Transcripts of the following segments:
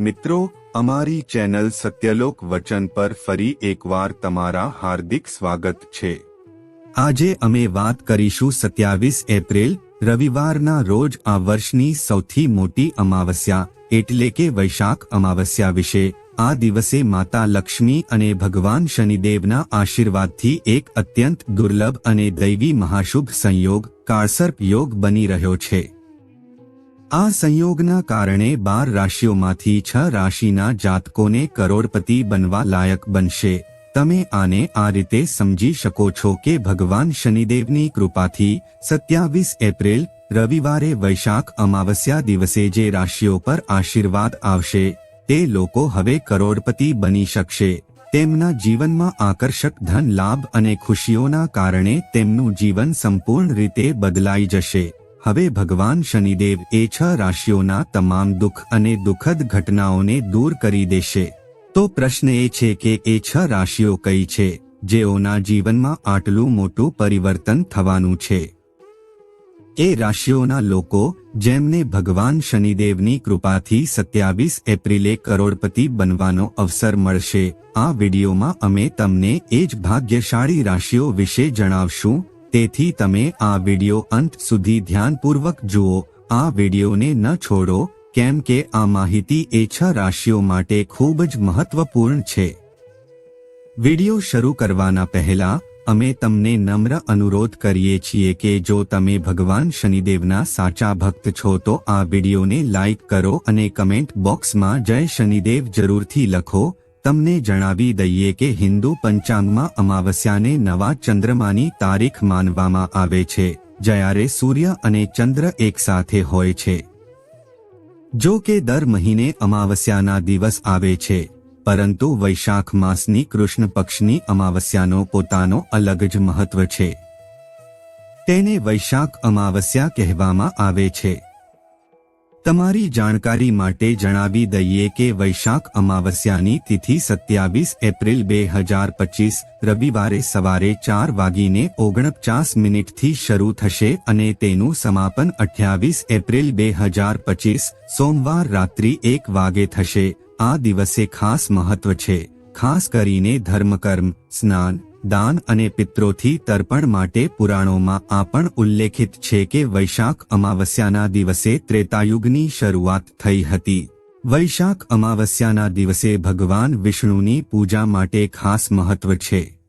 મિત્રો, અમારી ચેનલ સત્યલોક વચન પર ફરી એકવાર તમારા હાર્દિક સ્વાગત છે. આજે અમે વાત કરીશું સત્યાવીસ એપ્રિલ, રવિવારના રોજ આ વર્ષની સૌથી મોટી અમાવસ્યા, એટલે કે વૈશાખ અમાવસ્યા વિશે. આ દિવસે માતા લક્ષ્મી અને ભગવાન શનિદેવના આશીર્વાદથી એક અત્યંત દુર્લભ અને દૈવી મહાશુભ સંયોગ, કાળસર્પ યોગ બની રહ્યો છે. આ સંયોગના કારણે બાર રાશિઓમાંથી છ રાશિના જાતકોને કરોડપતિ બનવા લાયક બનશે. તમે આને આ રીતે સમજી શકો છો કે ભગવાન શનિદેવની કૃપાથી સત્યાવીસ એપ્રિલ, રવિવારે વૈશાખ અમાવસ્યા દિવસે જે રાશિઓ પર આશીર્વાદ આવશે, તે લોકો હવે કરોડપતિ બની શકશે. તેમના જીવનમાં આકર્ષક ધન લાભ અને ખુશીઓના કારણે તેમનું જીવન સંપૂર્ણ રીતે બદલાઈ જશે. હવે ભગવાન શનિદેવ એ છ રાશિઓના તમામ દુઃખ અને દુઃખદ ઘટનાઓને દૂર કરી દેશે. તો પ્રશ્ન એ છે કે એ છ રાશિઓ કઈ છે, જેઓના જીવનમાં આટલું મોટું પરિવર્તન થવાનું છે? એ રાશિઓના લોકો, જેમને ભગવાન શનિદેવની કૃપાથી સત્યાવીસ એપ્રિલે કરોડપતિ બનવાનો અવસર મળશે, આ વિડીયોમાં અમે તમને એ જ ભાગ્યશાળી રાશિઓ વિશે જણાવશું તેથી તમે આ વિડિયો અંત સુધી ધ્યાનપૂર્વક જુઓ, આ વિડિયોને ન છોડો, કેમ કે આ માહિતી એ છ રાશિઓ માટે ખૂબ જ મહત્વપૂર્ણ છે. વિડિયો શરૂ કરવાના પહેલા, અમે તમને નમ્ર અનુરોધ કરીએ છીએ કે જો તમે ભગવાન શનિદેવના સાચા ભક્ત છો તો આ વિડિયોને લાઇક કરો અને કમેન્ટ બોક્સમાં જય શનિદેવ જરૂરથી લખો તમને જણાવી દઈએ કે હિન્દુ પંચાંગમાં અમાવસ્યાને નવા ચંદ્રમાની તારીખ માનવામાં આવે છે, જ્યારે સૂર્ય અને ચંદ્ર એકસાથે હોય છે. જો કે દર મહિને અમાવસ્યાના દિવસ આવે છે, પરંતુ વૈશાખ માસની કૃષ્ણ પક્ષની અમાવસ્યાનો પોતાનો અલગ જ મહત્વ છે. તેને વૈશાખ અમાવસ્યા કહેવામાં આવે છે. તમારી જાણકારી માટે જણાવી દઈએ કે વૈશાખ અમાવસ્યાની તિથિ સત્યાવીસ એપ્રિલ બે હજાર પચીસ, રવિવારે સવારે ચાર વાગીને ઓગણપચાસ મિનિટથી શરૂ થશે અને તેનું સમાપન અઠ્યાવીસ એપ્રિલ બે હજાર પચીસ, સોમવાર રાત્રિ એક વાગે થશે. આ દિવસે ખાસ મહત્વ છે. ખાસ કરીને ધર્મકર્મ, સ્નાન દાન અને પિત્રોથી તર્પણ માટે પુરાણોમાં આ પણ ઉલ્લેખિત છે કે વૈશાખ અમાવસ્યાના દિવસે ત્રેતાયુગની શરૂઆત થઈ હતી. વૈશાખ અમાવસ્યાના દિવસે ભગવાન વિષ્ણુની પૂજા માટે ખાસ મહત્વ છે.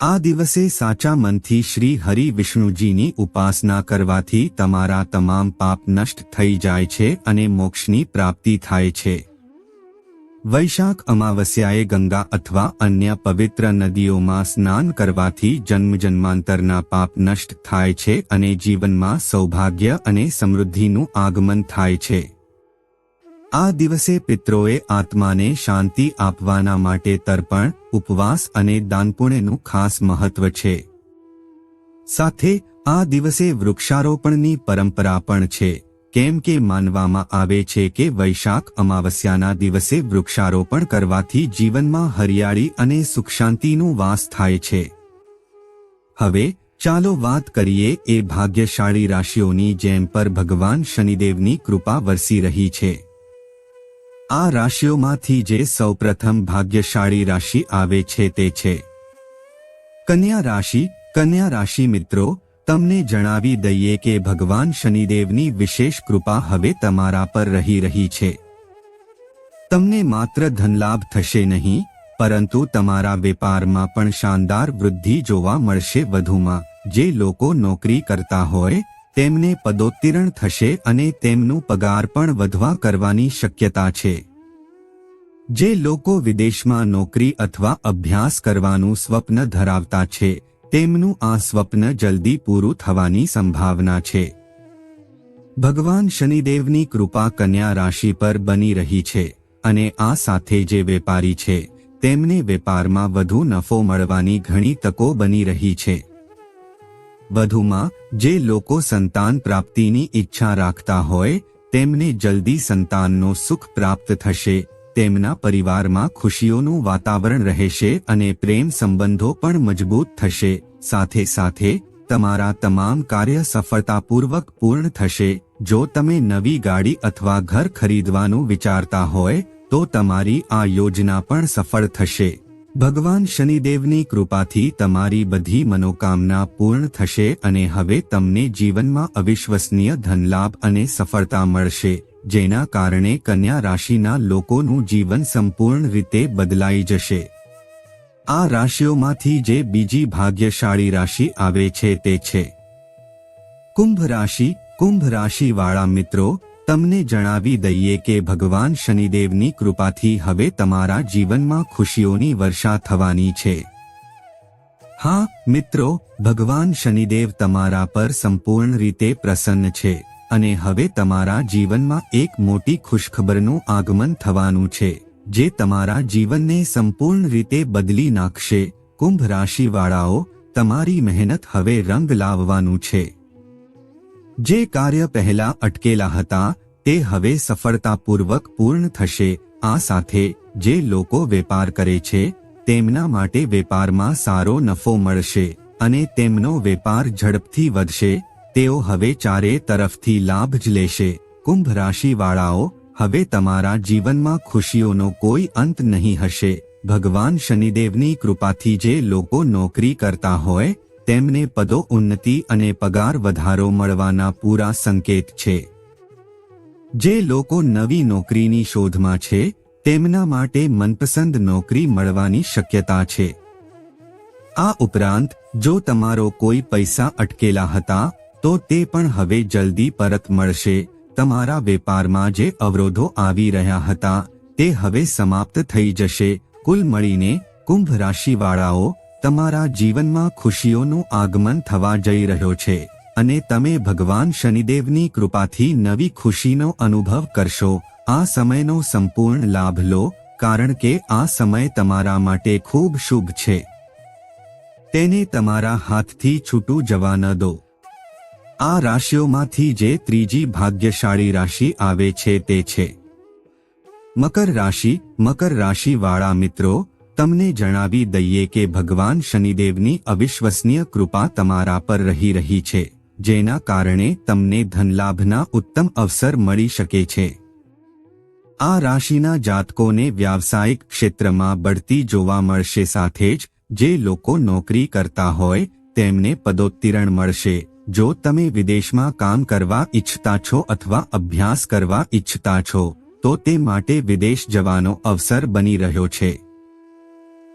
આ દિવસે સાચા મનથી શ્રી હરિ વિષ્ણુજીની ઉપાસના કરવાથી તમારા તમામ પાપ નષ્ટ થઈ જાય છે અને મોક્ષની પ્રાપ્તિ થાય છે. વૈશાખ અમાવસ્યાએ ગંગા અથવા અન્ય પવિત્ર નદીઓમાં સ્નાન કરવાથી જન્મજન્માંતરના પાપ નષ્ટ થાય છે અને જીવનમાં સૌભાગ્ય અને સમૃદ્ધિનું આગમન થાય છે. આ દિવસે પિત્રોએ આત્માને શાંતિ આપવાના માટે તર્પણ, ઉપવાસ અને દાનપુણ્યનું ખાસ મહત્વ છે. સાથે આ દિવસે વૃક્ષારોપણની પરંપરા પણ છે. કેમ કે માનવામાં આવે છે કે વૈશાખ અમાવસ્યાના દિવસે વૃક્ષારોપણ કરવાથી જીવનમાં હરિયાળી અને સુખ શાંતિનું વાસ થાય છે. હવે, ચાલો વાત કરીએ એ ભાગ્યશાળી રાશિઓની જેમ પર ભગવાન શનિદેવની કૃપા વરસી રહી છે. આ રાશિઓમાંથી જે સૌપ્રથમ ભાગ્યશાળી રાશિ આવે છે તે છે. કન્યા રાશિ કન્યા રાશિ મિત્રો તમને જણાવી દઈએ કે ભગવાન શનિદેવની વિશેષ કૃપા હવે તમારા પર રહી રહી છે. તમને માત્ર ધનલાભ થશે નહીં, પરંતુ તમારા વેપારમાં પણ શાનદાર વૃદ્ધિ જોવા મળશે વધુમાં. જે લોકો નોકરી કરતા હોય, તેમને પદોત્તીર્ણ થશે અને તેમનું પગાર પણ વધવા કરવાની શક્યતા છે. જે લોકો વિદેશમાં નોકરી અથવા અભ્યાસ કરવાનું સ્વપ્ન ધરાવતા છે તેમનું આ સ્વપ્ન જલ્દી પૂરું થવાની સંભાવના છે. ભગવાન શનિદેવની કૃપા કન્યા રાશિ પર બની રહી છે અને આ સાથે જે વેપારી છે, તેમને વેપારમાં વધુ નફો મળવાની ઘણી તકો બની રહી છે. વધુમાં, જે લોકો સંતાન પ્રાપ્તિની ઈચ્છા રાખતા હોય, તેમને જલ્દી સંતાનનો સુખ પ્રાપ્ત થશે. તેમના પરિવારમાં ખુશીઓનું વાતાવરણ રહેશે અને પ્રેમ સંબંધો પણ મજબૂત થશે. સાથે સાથે, તમારા તમામ કાર્ય સફળતાપૂર્વક પૂર્ણ થશે. જો તમે નવી ગાડી અથવા ઘર ખરીદવાનું વિચારતા હોય, તો તમારી આ યોજના પણ સફળ થશે. ભગવાન શનિદેવની કૃપાથી તમારી બધી મનોકામના પૂર્ણ થશે અને હવે તમને જીવનમાં અવિશ્વસનીય ધનલાભ અને સફળતા મળશે. જેના કારણે કન્યા રાશિના લોકોનું જીવન સંપૂર્ણ રીતે બદલાઈ જશે. આ રાશિઓમાંથી જે બીજી ભાગ્યશાળી રાશિ આવે છે તે છે. કુંભ રાશિ, કુંભ રાશિવાળા મિત્રો, તમને જણાવી દઈએ કે ભગવાન શનિદેવની કૃપાથી હવે તમારા જીવનમાં ખુશીઓની વર્ષા થવાની છે. હા, મિત્રો, ભગવાન શનિદેવ તમારા પર સંપૂર્ણ રીતે પ્રસન્ન છે. અને હવે તમારા જીવનમાં એક મોટી ખુશખબરનું આગમન થવાનું છે, જે તમારા જીવનને સંપૂર્ણ રીતે બદલી નાખશે. કુંભ રાશિવાળાઓ, તમારી મહેનત હવે રંગ લાવવાનું છે. જે કાર્ય પહેલા અટકેલા હતા, તે હવે સફળતાપૂર્વક પૂર્ણ થશે. આ સાથે, જે લોકો વેપાર કરે છે, તેમના માટે વેપારમાં સારો નફો મળશે અને તેમનો વેપાર ઝડપથી વધશે. તેઓ હવે ચારે તરફથી લાભ જ લેશે. કુંભ રાશિવાળાઓ, હવે તમારા જીવનમાં ખુશીઓનો કોઈ અંત નહીં હશે. ભગવાન શનિદેવની કૃપાથી જે લોકો નોકરી કરતા હોય, તેમને પદો ઉન્નતિ અને પગાર વધારો મળવાના પૂરા સંકેત છે. જે લોકો નવી નોકરીની શોધમાં છે, તેમના માટે મનપસંદ નોકરી મળવાની શક્યતા છે. આ ઉપરાંત, જો તમારો કોઈ પૈસા અટકેલા હતા તો તે પણ હવે જલ્દી પરત મળશે. તમારા વેપારમાં જે અવરોધો આવી રહ્યા હતા, તે હવે સમાપ્ત થઈ જશે. કુલ મળીને કુંભ રાશિવાળાઓ, તમારા જીવનમાં ખુશીઓનું આગમન થવા જઈ રહ્યો છે અને તમે ભગવાન શનિદેવની કૃપાથી નવી ખુશીનો અનુભવ કરશો. આ સમયનો સંપૂર્ણ લાભ લો, કારણ કે આ સમય તમારા માટે ખૂબ શુભ છે. તેને તમારા હાથથી છૂટું જવા ન દો. આ રાશિઓમાંથી જે ત્રીજી ભાગ્યશાળી રાશિ આવે છે તે છે. મકર રાશિ, મકર રાશિવાળા મિત્રો, તમને જણાવી દઈએ કે ભગવાન શનિદેવની અવિશ્વસનીય કૃપા તમારા પર રહી રહી છે, જેના કારણે તમને ધનલાભના ઉત્તમ અવસર મળી શકે છે. આ રાશિના જાતકોને વ્યાવસાયિક ક્ષેત્રમાં બઢતી જોવા મળશે સાથે જ, જે લોકો નોકરી કરતા હોય, તેમને પદોત્તીરણ મળશે. જો તમે વિદેશમાં કામ કરવા ઈચ્છતા છો અથવા અભ્યાસ કરવા ઈચ્છતા છો, તો તે માટે વિદેશ જવાનો અવસર બની રહ્યો છે.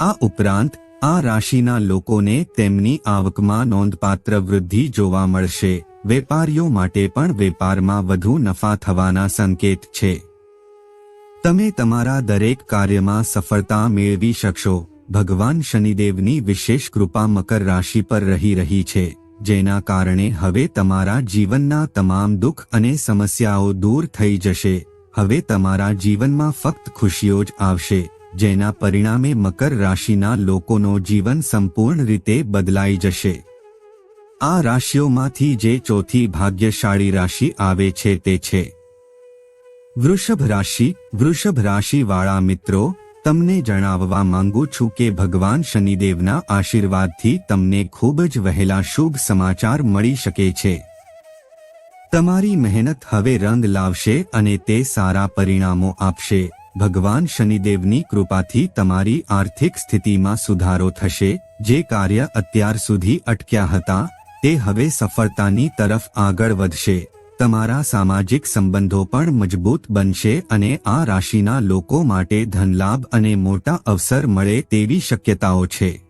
આ ઉપરાંત, આ રાશિના લોકોને તેમની આવકમાં નોંધપાત્ર વૃદ્ધિ જોવા મળશે. વેપારીઓ માટે પણ વેપારમાં વધુ નફા થવાના સંકેત છે. તમે તમારા દરેક કાર્યમાં સફળતા મેળવી શકશો. ભગવાન શનિદેવની વિશેષ કૃપા મકર રાશિ પર રહી રહી છે. જેના કારણે હવે તમારા જીવનના તમામ દુઃખ અને સમસ્યાઓ દૂર થઈ જશે. હવે તમારા જીવનમાં ફક્ત ખુશીઓ જ આવશે, જેના પરિણામે મકર રાશિના લોકોનો જીવન સંપૂર્ણ રીતે બદલાઈ જશે. આ રાશિઓમાંથી જે ચોથી ભાગ્યશાળી રાશિ આવે છે તે છે. વૃષભ રાશિ, વૃષભ રાશિવાળા મિત્રો તમને જણાવવા માંગુ છું કે ભગવાન શનિદેવના આશીર્વાદથી તમને ખૂબ જ વહેલા શુભ સમાચાર મળી શકે છે. તમારી મહેનત હવે રંગ લાવશે અને તે સારા પરિણામો આપશે. ભગવાન શનિદેવની કૃપાથી તમારી આર્થિક સ્થિતિમાં સુધારો થશે. જે કાર્ય અત્યાર સુધી અટક્યા હતા, તે હવે સફળતાની તરફ આગળ વધશે. તમારા સામાજિક સંબંધો પણ મજબૂત બનશે અને આ રાશિના લોકો માટે ધનલાભ અને મોટા અવસર મળે તેવી શક્યતાઓ છે.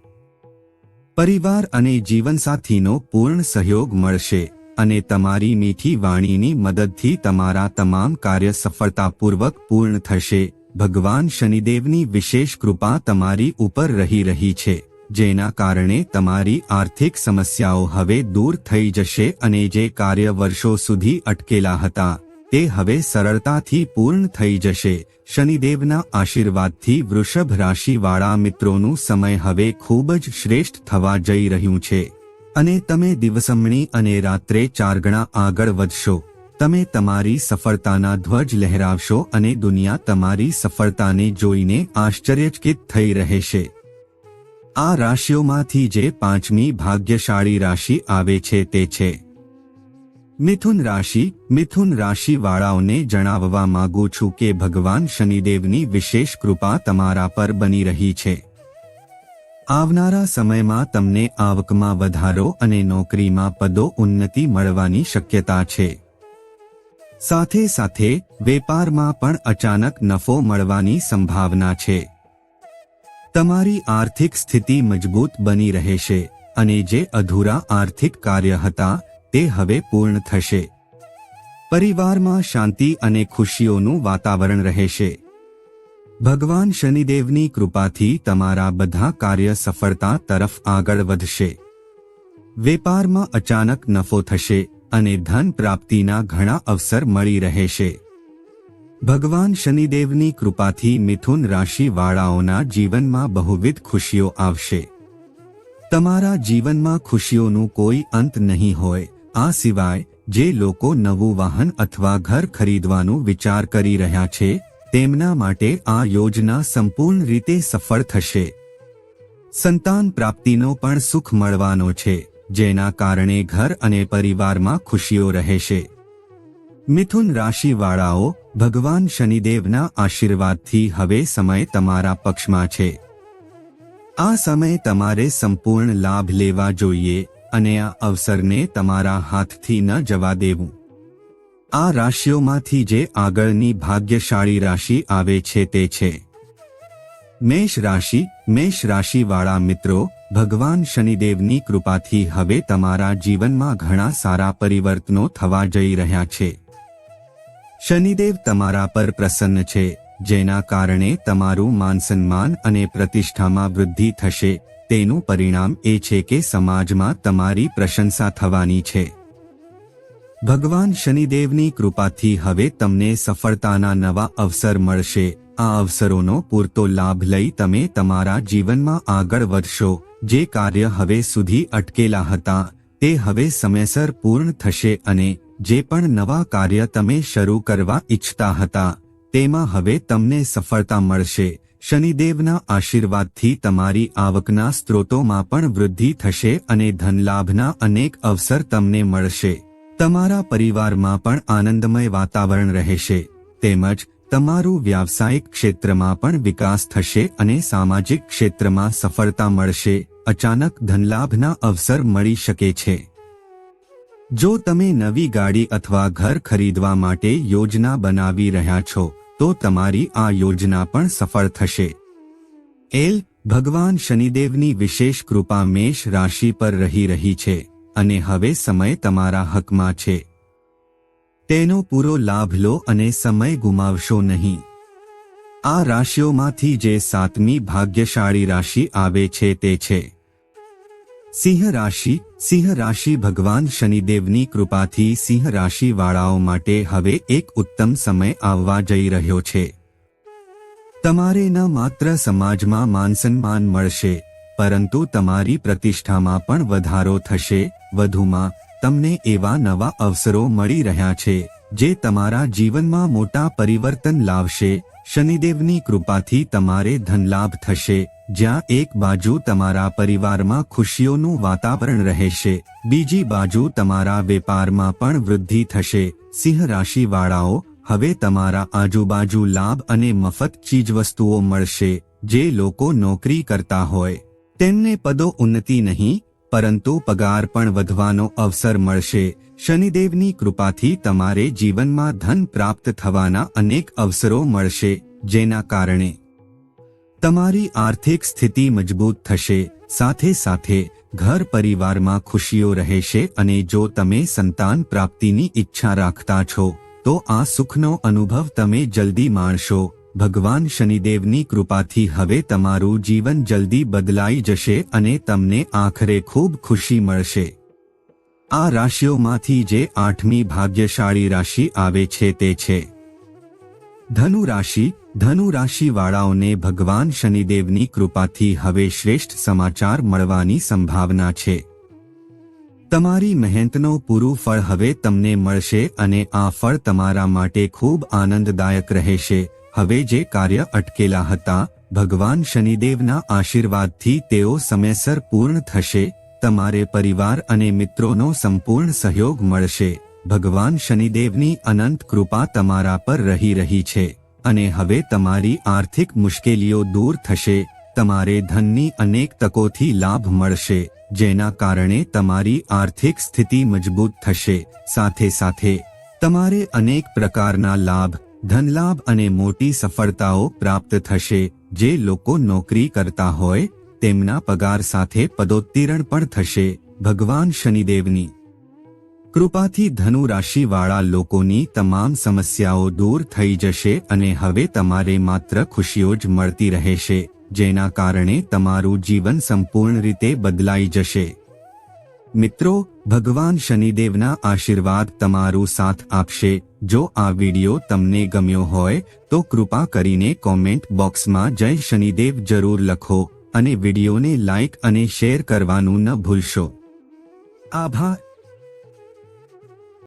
પરિવાર અને જીવનસાથીનો પૂર્ણ સહયોગ મળશે અને તમારી મીઠી વાણીની મદદથી તમારા તમામ કાર્ય સફળતાપૂર્વક પૂર્ણ થશે. ભગવાન શનિદેવની વિશેષ કૃપા તમારી ઉપર રહી રહી છે. જેના કારણે તમારી આર્થિક સમસ્યાઓ હવે દૂર થઈ જશે અને જે કાર્ય વર્ષો સુધી અટકેલા હતા, તે હવે સરળતાથી પૂર્ણ થઈ જશે. શનિદેવના આશીર્વાદથી વૃષભ રાશિવાળા મિત્રોનું સમય હવે ખૂબ જ શ્રેષ્ઠ થવા જઈ રહ્યું છે. અને તમે દિવસમણી અને રાત્રે ચાર ગણા આગળ વધશો. તમે તમારી સફળતાના ધ્વજ લહેરાવશો અને દુનિયા તમારી સફળતાને જોઈને આશ્ચર્યચકિત થઈ રહેશે. આ રાશિઓમાંથી જે પાંચમી ભાગ્યશાળી રાશિ આવે છે તે છે. મિથુન રાશિ, મિથુન રાશિવાળાઓને જણાવવા માંગુ છું કે ભગવાન શનિદેવની વિશેષ કૃપા તમારા પર બની રહી છે. આવનારા સમયમાં તમને આવકમાં વધારો અને નોકરીમાં પદો ઉન્નતિ મળવાની શક્યતા છે. સાથે સાથે વેપારમાં પણ અચાનક નફો મળવાની સંભાવના છે. તમારી આર્થિક સ્થિતિ મજબૂત બની રહેશે અને જે અધૂરા આર્થિક કાર્ય હતા તે હવે પૂર્ણ થશે. પરિવારમાં શાંતિ અને ખુશીઓનું વાતાવરણ રહેશે. ભગવાન શનિદેવની કૃપાથી તમારા બધા કાર્ય સફળતા તરફ આગળ વધશે. વેપારમાં અચાનક નફો થશે અને ધન પ્રાપ્તિના ઘણા અવસર મળી રહેશે. ભગવાન શનિદેવની કૃપાથી મિથુન રાશિવાળાઓના જીવનમાં બહુવિધ ખુશીઓ આવશે. તમારા જીવનમાં ખુશીઓનું કોઈ અંત નહીં હોય, આ સિવાય જે લોકો નવું વાહન અથવા ઘર ખરીદવાનું વિચાર કરી રહ્યા છે, તેમના માટે આ યોજના સંપૂર્ણ રીતે સફળ થશે. સંતાન પ્રાપ્તિનો પણ સુખ મળવાનો છે, જેના કારણે ઘર અને પરિવારમાં ખુશીઓ રહેશે. મિથુન રાશિવાળાઓ ભગવાન શનિદેવના આશીર્વાદથી હવે સમય તમારા પક્ષમાં છે. આ સમય તમારે સંપૂર્ણ લાભ લેવા જોઈએ અને આ અવસરને તમારા હાથથી ન જવા દેવું. આ રાશિઓમાંથી જે આગળની ભાગ્યશાળી રાશિ આવે છે તે છે. મેષ રાશિ, મેષ રાશિવાળા મિત્રો, ભગવાન શનિદેવની કૃપાથી હવે તમારા જીવનમાં ઘણા સારા પરિવર્તનો થવા જઈ રહ્યા છે. શનિદેવ તમારા પર પ્રસન્ન છે, જેના કારણે તમારું માનસન્માન અને પ્રતિષ્ઠામાં વૃદ્ધિ થશે. તેનું પરિણામ એ છે કે સમાજમાં તમારી પ્રશંસા થવાની છે. ભગવાન શનિદેવની કૃપાથી હવે તમને સફળતાના નવા અવસર મળશે. આ અવસરોનો પૂરતો લાભ લઈ તમે તમારા જીવનમાં આગળ વધશો. જે કાર્ય હવે સુધી અટકેલા હતા, તે હવે સમયસર પૂર્ણ થશે અને જે પણ નવા કાર્ય તમે શરૂ કરવા ઈચ્છતા હતા, તેમાં હવે તમને સફળતા મળશે. શનિદેવના આશીર્વાદથી તમારી આવકના સ્ત્રોતોમાં પણ વૃદ્ધિ થશે અને ધનલાભના અનેક અવસર તમને મળશે. તમારા પરિવારમાં પણ આનંદમય વાતાવરણ રહેશે. તેમજ તમારું વ્યાવસાયિક ક્ષેત્રમાં પણ વિકાસ થશે અને સામાજિક ક્ષેત્રમાં સફળતા મળશે. અચાનક ધનલાભના અવસર મળી શકે છે. જો તમે નવી ગાડી અથવા ઘર ખરીદવા માટે યોજના બનાવી રહ્યા છો, તો તમારી આ યોજના પણ સફળ થશે. એલ, ભગવાન શનિદેવની વિશેષ કૃપા મેષ રાશિ પર રહી રહી છે અને હવે સમય તમારા હકમાં છે. તેનો પૂરો લાભ લો અને સમય ગુમાવશો નહીં. આ રાશિઓમાંથી જે સાતમી ભાગ્યશાળી રાશિ આવે છે તે છે. સિંહ રાશિ સિંહ રાશિ ભગવાન શનિદેવની કૃપાથી સિંહ રાશિવાળાઓ માટે હવે એક ઉત્તમ સમય આવવા જઈ રહ્યો છે. તમારે ન માત્ર સમાજમાં માનસન્માન મળશે, પરંતુ તમારી પ્રતિષ્ઠામાં પણ વધારો થશે, વધુમાં તમને એવા નવા અવસરો મળી રહ્યા છે, જે તમારા જીવનમાં મોટા પરિવર્તન લાવશે શનિદેવની કૃપાથી તમારે ધનલાભ થશે. જ્યાં એક બાજુ તમારા પરિવારમાં ખુશીઓનું વાતાવરણ રહેશે, બીજી બાજુ તમારા વેપારમાં પણ વૃદ્ધિ થશે. સિંહ રાશિવાળાઓ, હવે તમારા આજુબાજુ લાભ અને મફત ચીજવસ્તુઓ મળશે, જે લોકો નોકરી કરતા હોય. તેમને પદો ઉન્નતિ નહીં, પરંતુ પગાર પણ વધવાનો અવસર મળશે. શનિદેવની કૃપાથી તમારે જીવનમાં ધન પ્રાપ્ત થવાના અનેક અવસરો મળશે, જેના કારણે તમારી આર્થિક સ્થિતિ મજબૂત થશે, સાથે સાથે ઘર પરિવારમાં ખુશીઓ રહેશે અને જો તમે સંતાન પ્રાપ્તિની ઈચ્છા રાખતા છો, તો આ સુખનો અનુભવ તમે જલ્દી માણશો. ભગવાન શનિદેવની કૃપાથી હવે તમારું જીવન જલ્દી બદલાઈ જશે અને તમને આખરે ખૂબ ખુશી મળશે. આ રાશિઓમાંથી જે આઠમી ભાગ્યશાળી રાશિ આવે છે તે છે. ધનુ રાશિ, ધનુ રાશિવાળાઓને ભગવાન શનિદેવની કૃપાથી હવે શ્રેષ્ઠ સમાચાર મળવાની સંભાવના છે. તમારી મહેનતનો પૂરું ફળ હવે તમને મળશે અને આ ફળ તમારા માટે ખૂબ આનંદદાયક રહેશે. હવે જે કાર્ય અટકેલા હતા, ભગવાન શનિદેવના આશીર્વાદથી તેઓ સમયસર પૂર્ણ થશે. તમારે પરિવાર અને મિત્રોનો સંપૂર્ણ સહયોગ મળશે. ભગવાન શનિદેવની અનંત કૃપા તમારા પર રહી રહી છે અને હવે તમારી આર્થિક મુશ્કેલીઓ દૂર થશે. તમારે ધનની અનેક તકોથી લાભ મળશે, જેના કારણે તમારી આર્થિક સ્થિતિ મજબૂત થશે. સાથે સાથે, તમારે અનેક પ્રકારના લાભ, ધનલાભ અને મોટી સફળતાઓ પ્રાપ્ત થશે. જે લોકો નોકરી કરતા હોય તેમના પગાર સાથે પદોત્તીર્ણ પણ થશે, ભગવાન શનિદેવની. કૃપાથી ધનુ રાશિવાળા લોકોની તમામ સમસ્યાઓ દૂર થઈ જશે અને હવે તમારે માત્ર ખુશીઓ જ મળતી રહેશે, જેના કારણે તમારું જીવન સંપૂર્ણ રીતે બદલાઈ જશે. મિત્રો, ભગવાન શનિદેવના આશીર્વાદ તમારું સાથ આપશે. જો આ વિડિયો તમને ગમ્યો હોય, તો કૃપા કરીને કોમેન્ટ બોક્સમાં જય શનિદેવ જરૂર લખો. અને વિડિયોને લાઇક અને શેર કરવાનું ન ભૂલશો. આભાર.